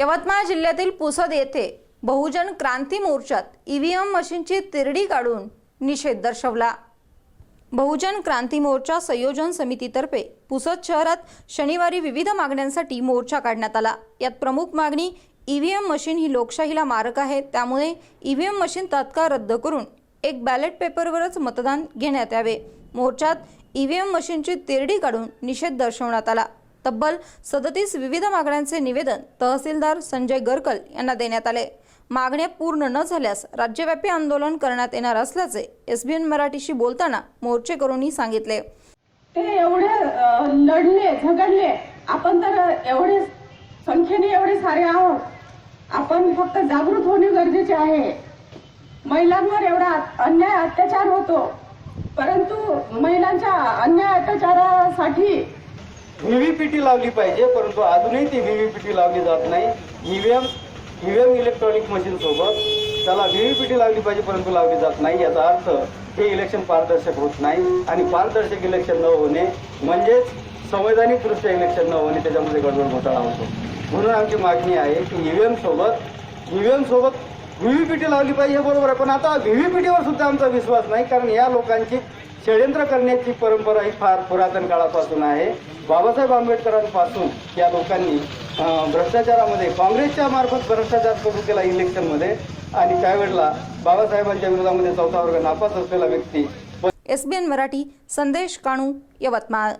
यवतमाळ जिल्ह्यातील पुसद येथे बहुजन क्रांती मोर्चात ईव्हीएम मशीनची तिरडी काढून निषेध दर्शवला. बहुजन क्रांती मोर्चा संयोजन समितीतर्फे पुसद शहरात शनिवारी विविध मागण्यांसाठी मोर्चा काढण्यात आला. यात प्रमुख मागणी ईव्हीएम मशीन ही लोकशाहीला मारक आहे त्यामुळे ईव्हीएम मशीन तात्काळ रद्द करून एक बॅलेट पेपरवरच मतदान घेण्यात यावे. मोर्चात ईव्हीएम मशीनची तिरडी काढून निषेध दर्शवण्यात आला. तब्बल सदतीस विविध मागण्यांचे निवेदन तहसीलदार संजय गरकल यांना देण्यात आले. मागण्या पूर्ण न झाल्यास राज्यव्यापी आंदोलन करण्यात येणार असल्याचे एसबीएन मराठीशी बोलताना मोर्चेकरूंनी सांगितले. ते एवढे लढले झगडले आपण तर एवढे संख्येने एवढे सारे आहोत. आपण फक्त जागृत होणे गरजेचे आहे. महिलांवर एवढा अन्याय अत्याचार होतो. परंतु महिलांच्या अन्याय अत्याचारासाठी व्हीव्हीपीटी लावली पाहिजे परंतु अजूनही ती व्हीव्हीपीटी लावली जात नाही. ईव्हीएम ईव्हीएम इलेक्ट्रॉनिक मशीन सोबत त्याला व्हीव्हीपीटी लावली पाहिजे परंतु लावली जात नाही. याचा अर्थ हे इलेक्शन पारदर्शक होत नाही आणि पारदर्शक इलेक्शन न होणे म्हणजेच संवैधानिकदृष्ट्या इलेक्शन न होणे त्याच्यामध्ये गडबड घोटाळा होतो. म्हणून आमची मागणी आहे की ईव्हीएम सोबत ईव्हीएम सोबत व्हीव्हीपीटी लावली पाहिजे हे बरोबर आहे. पण आता व्हीव्हीपीटीवर सुद्धा आमचा विश्वास नाही कारण या लोकांची षडयंत्र करण्याची परंपरा ही फार पुरातन काळापासून आहे. बाबासाहेब आंबेडकरांपासून या लोकांनी भ्रष्टाचारामध्ये काँग्रेसच्या मार्फत भ्रष्टाचार सुरू केला इलेक्शनमध्ये. आणि त्यावेळेला बाबासाहेबांच्या विरोधामध्ये चौथा वर्ग नापास असलेला व्यक्ती. एसबीएन मराठी संदेश काणू यवतमाळ.